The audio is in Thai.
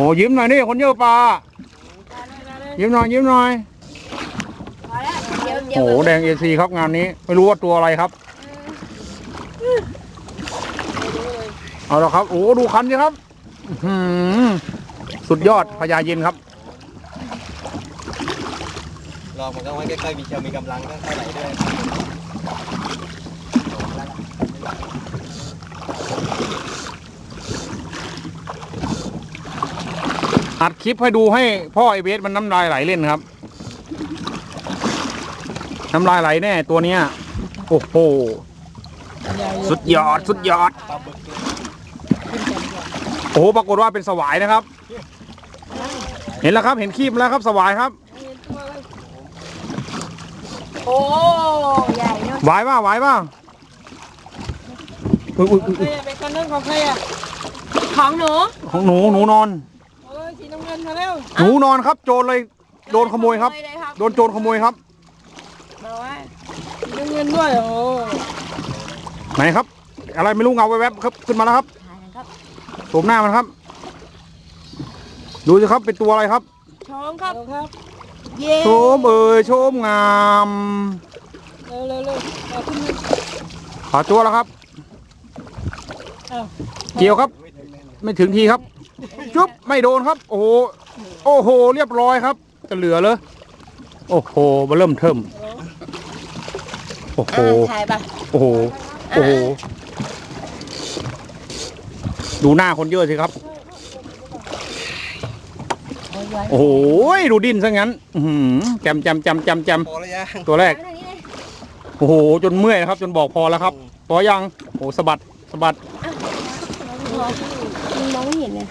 อ้ยิ้มหน่อยนี่คนเยอะปลายิ้มหน่อยยิ้มหน่อยพอแล้วเดี๋ยวเดี๋ยวโอ้โหแดงเอซีครับงานนี้ ไม่รู้ว่าตัวอะไรครับ เอาละครับ โอ้ดูคันสิครับอื้อหือสุดยอดพญาเย็นครับลองมันก็ไว้ใกล้ๆมีเชียวมีกำลังก็เท่าไหร่ด้วย อัดคลิปให้ดูให้พ่อไอเบสมันน้ำลายไหลเล่นครับ น้ำลายไหลแน่ตัวเนี้ย โอ้โห สุดยอดสุดยอดปลาบึกเนี่ยโอ้โหปรากฏว่าเป็นสวายนะครับ เห็นแล้วครับเห็นคลิปแล้วครับสวายครับโอ้ใหญ่เนาะหวายป่ะหวายป่ะอุ๊ยอุ๊ยอุ๊ยใครอุ๊ยอะเป็นคนนึงของใครอะของหนูของหนูหนูนอน โอ้ยสีน้ำเงินมาแล้วหนูนอนครับ โจรเลยโดนขโมยครับเลยโดนโจรขโมยครับบอกว่าสีน้ำเงินด้วยโอ้ไหนครับ อะไรไม่รู้เงาแวบๆครับขึ้นมาแล้วครับถ่ายนะครับโฉมหน้ามันครับ ดูสิครับเป็นตัวอะไรครับชมครับเร็วครับเย้โฉมเอ่ยโฉมงามเร็วเร็วเร็วเอาขึ้นมาขอตัวแล้วครับเอาเกี่ยวครับ ไม่ถึงทีครับจุ๊บไม่โดนครับ โอ้โหโอ้โห เรียบร้อยครับ จะเหลือเลยโอ้โหมาเริ่มเทิมโอ้โหอ่าถ่ายปะโอ้โหโอ้โหดูหน้าคนเยอะสิครับ โอ้โหดูดิ้นซะงั้นอื้อหือจำจำจำจำจพอแล้วยังำตัวแรกเอาไปทางนี้เลยโอ้โห จนเมื่อยนะครับ จนบอกพอแล้วครับพอยังโอ้โหสะบัดสะบัด Thôi.